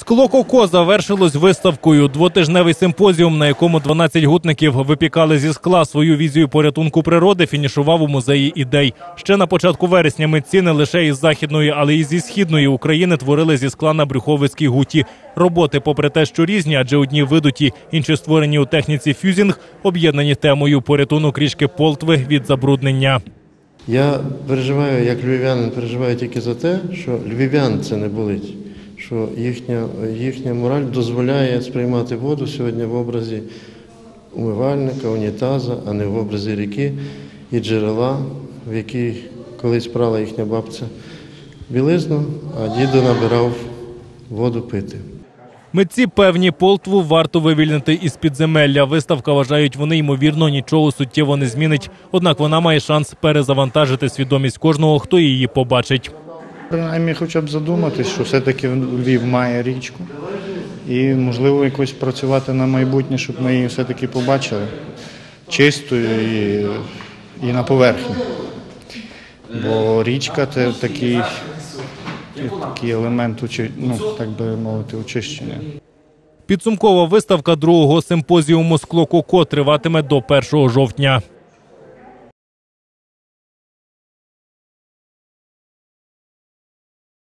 Скло Коко завершилось виставкою. Двотижневий симпозіум, на якому 12 гутників випікали зі скла свою візію порятунку природи, фінішував у музеї ідей. Ще на початку вересня митці не лише із західної, але й зі східної України творили зі скла на Брюховицькій гуті. Роботи, попри те, що різні, адже одні видуті, інші створені у техніці фюзінг, об'єднані темою порятунок річки Полтви від забруднення. Я переживаю, як львів'янин, переживаю тільки за те, що львів'ян це не болить, що їхня, їхня мораль дозволяє сприймати воду сьогодні в образі умивальника, унітаза, а не в образі ріки і джерела, в якій колись прала їхня бабця білизну, а дідо набирав воду пити. Митці певні Полтву варто вивільнити із підземелля. Виставка вважають вони ймовірно нічого суттєво не змінить. Однак вона має шанс перезавантажити свідомість кожного, хто її побачить. Принаймні, хоча б задуматись, що все-таки Львів має річку. І, можливо, якось працювати на майбутнє, щоб ми її все-таки побачили чистою і, і на поверхні. Бо річка це такий, такий елемент, ну, так би мовити, очищення. Підсумкова виставка другого симпозіуму «Скло Коко» триватиме до 1 жовтня.